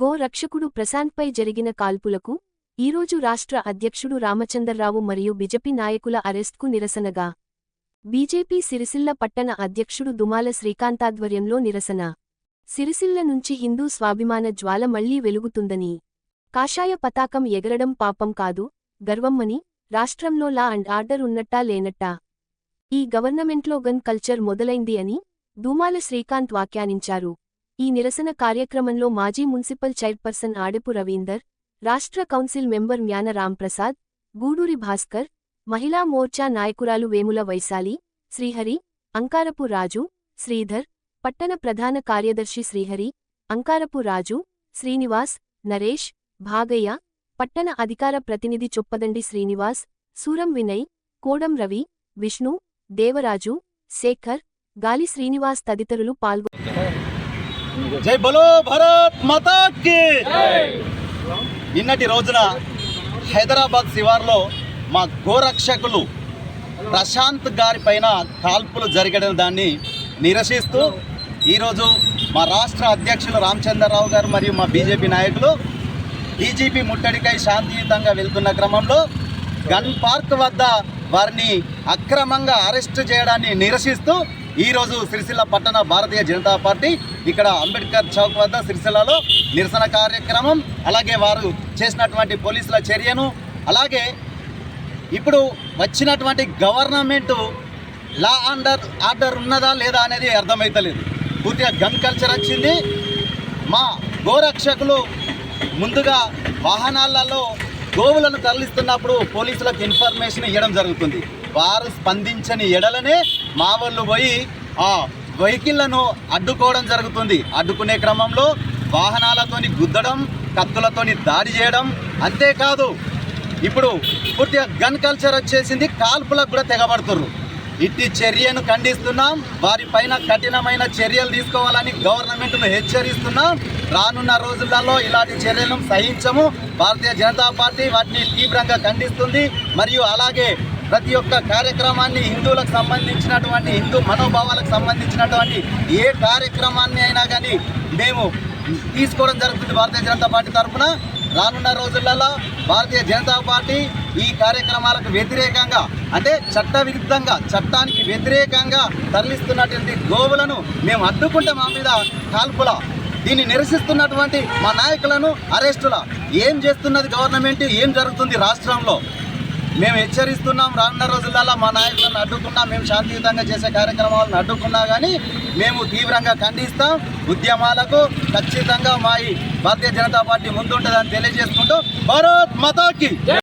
Go రక్షకుడు ప్రశాంత్పై జరిగిన కాల్పులకు ఈరోజు రాష్ట్ర అధ్యక్షుడు రామచందర్రావు మరియు బిజెపి నాయకుల అరెస్ట్కు నిరసనగా. బీజేపీ సిరిసిల్ల పట్టణ అధ్యక్షుడు దుమాల శ్రీకాంతాధ్వర్యంలో నిరసన. సిరిసిల్ల నుంచి హిందూ స్వాభిమాన జ్వాల మళ్ళీ వెలుగుతుందని. కాషాయ పతాకం ఎగరడం పాపం కాదు గర్వమ్మని రాష్ట్రంలో లా అండ్ ఆర్డర్ ఉన్నట్టా లేనట్టా. ఈ గవర్నమెంట్లో గన్ కల్చర్ మొదలైంది అని దూమాల శ్రీకాంత్ వ్యాఖ్యానించారు. ఈ నిరసన కార్యక్రమంలో మాజీ మున్సిపల్ చైర్పర్సన్ ఆడెపు రవీందర్ రాష్ట్ర కౌన్సిల్ మెంబర్ మ్యాన రాంప్రసాద్ గూడూరి భాస్కర్ మహిళా మోర్చా నాయకురాలు వేముల వైశాలి శ్రీహరి అంకారపు రాజు శ్రీధర్ పట్టణ ప్రధాన కార్యదర్శి శ్రీహరి అంకారపు రాజు శ్రీనివాస్ నరేష్ భాగయ్య పట్టణ అధికార ప్రతినిధి చొప్పదండి శ్రీనివాస్ సూరం వినయ్ కోడం రవి విష్ణు దేవరాజు శేఖర్ గాలి శ్రీనివాస్ తదితరులు పాల్గొన్నారు జై బలో భారత్ మాతా నిన్నటి రోజున హైదరాబాద్ శివార్లో మా గోరక్షకులు ప్రశాంత్ గారి పైన కాల్పులు జరిగిన దాన్ని నిరసిస్తూ ఈరోజు మా రాష్ట్ర అధ్యక్షులు రామచంద్రరావు గారు మరియు మా బీజేపీ నాయకులు డీజీపీ ముట్టడికై శాంతియుతంగా వెళ్తున్న క్రమంలో గన్ పార్క్ వద్ద వారిని అక్రమంగా అరెస్ట్ చేయడాన్ని నిరసిస్తూ ఈరోజు సిరిసిల్ల పట్టణ భారతీయ జనతా పార్టీ ఇక్కడ అంబేద్కర్ చౌక్ వద్ద సిరిసిల్లలో నిరసన కార్యక్రమం అలాగే వారు చేసినటువంటి పోలీసుల చర్యను అలాగే ఇప్పుడు వచ్చినటువంటి గవర్నమెంట్ లా అండర్ ఆర్డర్ ఉన్నదా లేదా అనేది అర్థమవుతలేదు పూర్తిగా గన్ కల్చర్ వచ్చింది. మా గోరక్షకులు ముందుగా వాహనాలలో గోవులను తరలిస్తున్నప్పుడు పోలీసులకు ఇన్ఫర్మేషన్ ఇవ్వడం జరుగుతుంది. వారు స్పందించని ఎడలనే మా వాళ్ళు పోయి ఆ వెహికల్లను అడ్డుకోవడం జరుగుతుంది. అడ్డుకునే క్రమంలో వాహనాలతోని గుద్దడం కత్తులతోని దాడి చేయడం అంతేకాదు. ఇప్పుడు పూర్తిగా గన్ కల్చర్ వచ్చేసింది. కాల్పులకు కూడా తెగబడుతుర్రు. ఇట్టి చర్యను ఖండిస్తున్నాం. వారిపైన కఠినమైన చర్యలు తీసుకోవాలని గవర్నమెంట్ను హెచ్చరిస్తున్నాం. రానున్న రోజులలో ఇలాంటి చర్యలను సహించము. భారతీయ జనతా పార్టీ వాటిని తీవ్రంగా ఖండిస్తుంది. మరియు అలాగే ప్రతి ఒక్క కార్యక్రమాన్ని హిందువులకు సంబంధించినటువంటి హిందూ మనోభావాలకు సంబంధించినటువంటి ఏ కార్యక్రమాన్ని అయినా కానీ మేము తీసుకోవడం జరుగుతుంది భారతీయ జనతా పార్టీ తరఫున. రానున్న రోజులలో భారతీయ జనతా పార్టీ ఈ కార్యక్రమాలకు వ్యతిరేకంగా అంటే చట్ట విరుద్ధంగా చట్టానికి వ్యతిరేకంగా తరలిస్తున్నటువంటి గోవులను మేము అడ్డుకుంటే మా మీద కాల్పుల. దీన్ని నిరసిస్తున్నటువంటి మా నాయకులను అరెస్టుల. ఏం చేస్తున్నది గవర్నమెంట్? ఏం జరుగుతుంది రాష్ట్రంలో? మేము హెచ్చరిస్తున్నాం రానున్న రోజులలో మా నాయకులను అడ్డుకున్నా మేము శాంతియుతంగా చేసే కార్యక్రమాలను అడ్డుకున్నా కానీ మేము తీవ్రంగా ఖండిస్తాం. ఉద్యమాలకు ఖచ్చితంగా మా ఈ భారతీయ జనతా పార్టీ ముందుంటుందని తెలియజేసుకుంటూ భారత్ మతాకి